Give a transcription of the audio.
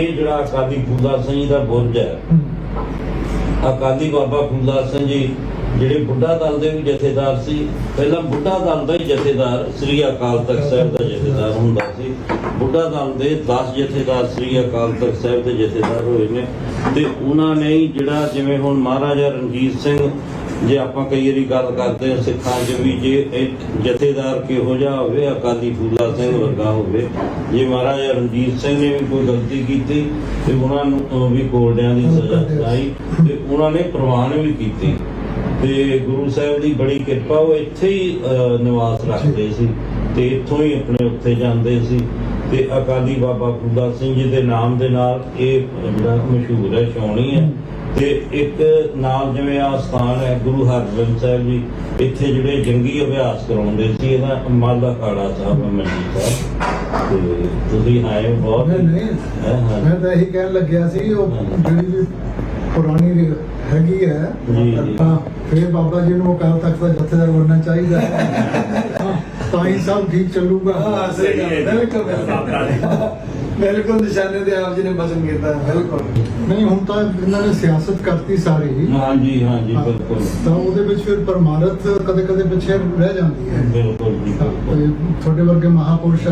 ਇਹ ਜਿਹੜਾ ਅਕਾਲੀ ਫੂਲਾ ਸਿੰਘ ਜੀ ਦਾ ਬੁਰਜ ਹੈ। ਅਕਾਲੀ ਬਾਬਾ ਫੂਲਾ ਸਿੰਘ ਜੀ ਜਿਹੜੇ ਬੁੱਢਾ ਦਲ ਦੇ ਵੀ ਜਥੇਦਾਰ ਸੀ, ਪਹਿਲਾਂ ਬੁੱਢਾ ਦਲ ਦਾ ਹੀ ਜਥੇਦਾਰ ਸ੍ਰੀ ਅਕਾਲ ਤਖਤ ਸਾਹਿਬ ਦਾ ਜਥੇਦਾਰ ਹੁੰਦਾ ਸੀ। ਬੁੱਢਾ ਦਲ ਦੇ 10 ਜਥੇਦਾਰ ਸ੍ਰੀ ਅਕਾਲ ਤਖਤ ਸਾਹਿਬ ਦੇ ਜਥੇਦਾਰ ਹੋਏ ਨੇ ਤੇ ਉਹਨਾਂ ਨੇ ਜਿਹੜਾ ਜਿਵੇਂ ਹੁਣ ਮਹਾਰਾਜਾ ਰਣਜੀਤ ਸਿੰਘ ਜੇ ਆਪਾਂ ਕਈ ਵਾਰੀ ਗੱਲ ਕਰਦੇ ਹਾਂ ਸਿੱਖਾਂ 'ਚ ਵੀ ਜੇ ਜਥੇਦਾਰ ਕਿਹੋ ਜਿਹਾ ਹੋਵੇ, ਅਕਾਲੀ ਫੂਲਾ ਸਿੰਘ ਵਰਗਾ ਹੋਵੇ, ਜੇ ਮਹਾਰਾਜਾ ਰਣਜੀਤ ਸਿੰਘ ਨੇ ਵੀ ਕੋਈ ਗਲਤੀ ਕੀਤੀ ਤੇ ਉਹਨਾਂ ਨੂੰ ਵੀ ਕੋਲਡਿਆਂ ਦੀ ਸਜ਼ਾ ਸੁਣਾਈ ਤੇ ਉਹਨਾਂ ਨੇ ਪ੍ਰਵਾਨ ਵੀ ਕੀਤੀ। ਤੇ ਗੁਰੂ ਸਾਹਿਬ ਦੀ ਬੜੀ ਕਿਰਪਾ, ਉਹ ਇੱਥੇ ਹੀ ਨਿਵਾਸ ਰੱਖਦੇ ਸੀ ਤੇ ਇੱਥੋਂ ਹੀ ਆਪਣੇ ਉੱਥੇ ਜਾਂਦੇ ਸੀ ਤੇ ਅਕਾਲੀ ਬਾਬਾ ਫੂਲਾ ਸਿੰਘ ਜੀ ਦੇ ਨਾਮ ਦੇ ਨਾਲ ਇਹ ਜਿਹੜਾ ਮਸ਼ਹੂਰ ਹੈ ਛਾਉਣੀ ਹੈ ਤੇ ਇੱਕ ਨਾਲ ਜਿਵੇਂ ਆ ਸਥਾਨ ਹੈ ਗੁਰੂ ਹਰਗੋਬਿੰਦ ਸਾਹਿਬ ਜੀ ਇੱਥੇ ਜਿਹੜੇ ਜੰਗੀ ਅਭਿਆਸ ਕਰਾਉਂਦੇ ਸੀ ਇਹਦਾ ਮੱਲ ਅਖਾੜਾ ਸਾਹਿਬ ਮੰਡੀ ਸਾਹਿਬ ਤੇ ਤੁਸੀਂ ਆਏ ਬਹੁਤ। ਨਹੀਂ। ਮੈਂ ਤਾਂ ਇਹੀ ਕਹਿਣ ਲੱਗਿਆ ਸੀ ਉਹ ਜਿਹੜੀ ਵੀ ਪੁਰਾਣੀ ਹੈਗੀ ਹੈ। ਤਾਂ ਫਿਰ ਬਾਬਾ ਜੀ ਨੂੰ ਅਕਾਲ ਤਖਤ ਦਾ ਜਥੇਦਾਰ ਬਣਨਾ ਚਾਹੀਦਾ ਹਾਂ, ਤਾਂ ਹੀ ਸਭ ਠੀਕ ਚੱਲੂਗਾ। ਹਾਂ ਸਹੀ ਗੱਲ ਹੈ। ਬਿਲਕੁਲ ਨਿਸ਼ਾਨੇ ਤੇ ਆਪ ਜੀ ਨੇ ਬਸਮ ਕੀਤਾ ਬਿਲਕੁਲ। ਨਹੀਂ ਹੁਣ ਤਾਂ ਇਹਨਾਂ ਨੇ ਸਿਆਸਤ ਕਰਤੀ ਸਾਰੀ। ਹਾਂਜੀ ਹਾਂਜੀ ਬਿਲਕੁਲ। ਤਾਂ ਉਹਦੇ ਵਿੱਚ ਫਿਰ ਪਰਮਾਰਥ ਕਦੇ ਕਦੇ ਪਿੱਛੇ ਰਹਿ ਜਾਂਦੀ ਹੈ। ਬਿਲਕੁਲ ਜੀ ਤੁਹਾਡੇ ਵਰਗੇ ਮਹਾਪੁਰਸ਼